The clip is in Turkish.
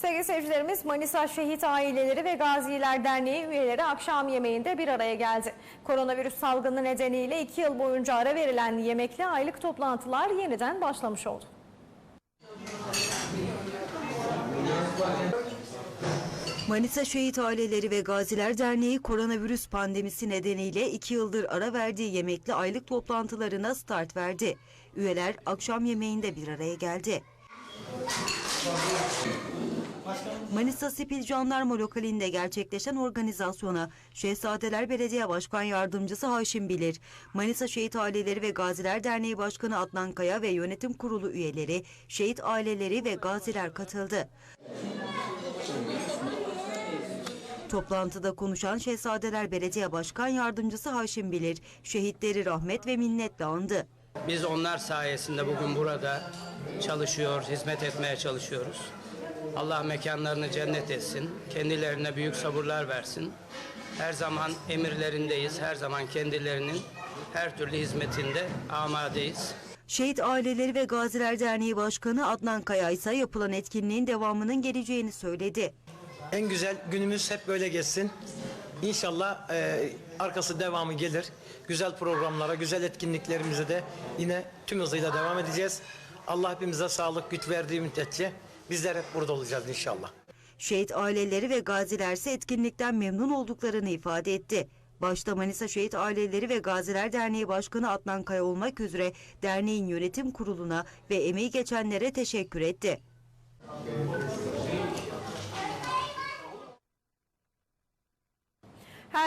Sevgili seyircilerimiz Manisa Şehit Aileleri ve Gaziler Derneği üyeleri akşam yemeğinde bir araya geldi. Koronavirüs salgını nedeniyle iki yıl boyunca ara verilen yemekli aylık toplantılar yeniden başlamış oldu. Manisa Şehit Aileleri ve Gaziler Derneği koronavirüs pandemisi nedeniyle iki yıldır ara verdiği yemekli aylık toplantılarına start verdi. Üyeler akşam yemeğinde bir araya geldi. Manisa Sipil Jandarma lokalinde gerçekleşen organizasyona Şehzadeler Belediye Başkan Yardımcısı Haşim Bilir, Manisa Şehit Aileleri ve Gaziler Derneği Başkanı Adnan Kaya ve yönetim kurulu üyeleri, şehit aileleri ve gaziler katıldı. Toplantıda konuşan Şehzadeler Belediye Başkan Yardımcısı Haşim Bilir, şehitleri rahmet ve minnetle andı. Biz onlar sayesinde bugün burada çalışıyor, hizmet etmeye çalışıyoruz. Allah mekanlarını cennet etsin, kendilerine büyük sabırlar versin. Her zaman emirlerindeyiz, her zaman kendilerinin her türlü hizmetinde amadeyiz. Şehit Aileleri ve Gaziler Derneği Başkanı Adnan Kaya ise yapılan etkinliğin devamının geleceğini söyledi. En güzel günümüz hep böyle geçsin. İnşallah e, arkası devamı gelir. Güzel programlara, güzel etkinliklerimize de yine tüm hızıyla devam edeceğiz. Allah hepimize sağlık, güç verdiği müddetçe bizler hep burada olacağız inşallah. Şehit aileleri ve gaziler ise etkinlikten memnun olduklarını ifade etti. Başta Manisa Şehit Aileleri ve Gaziler Derneği Başkanı Adnan Kaya olmak üzere derneğin yönetim kuruluna ve emeği geçenlere teşekkür etti.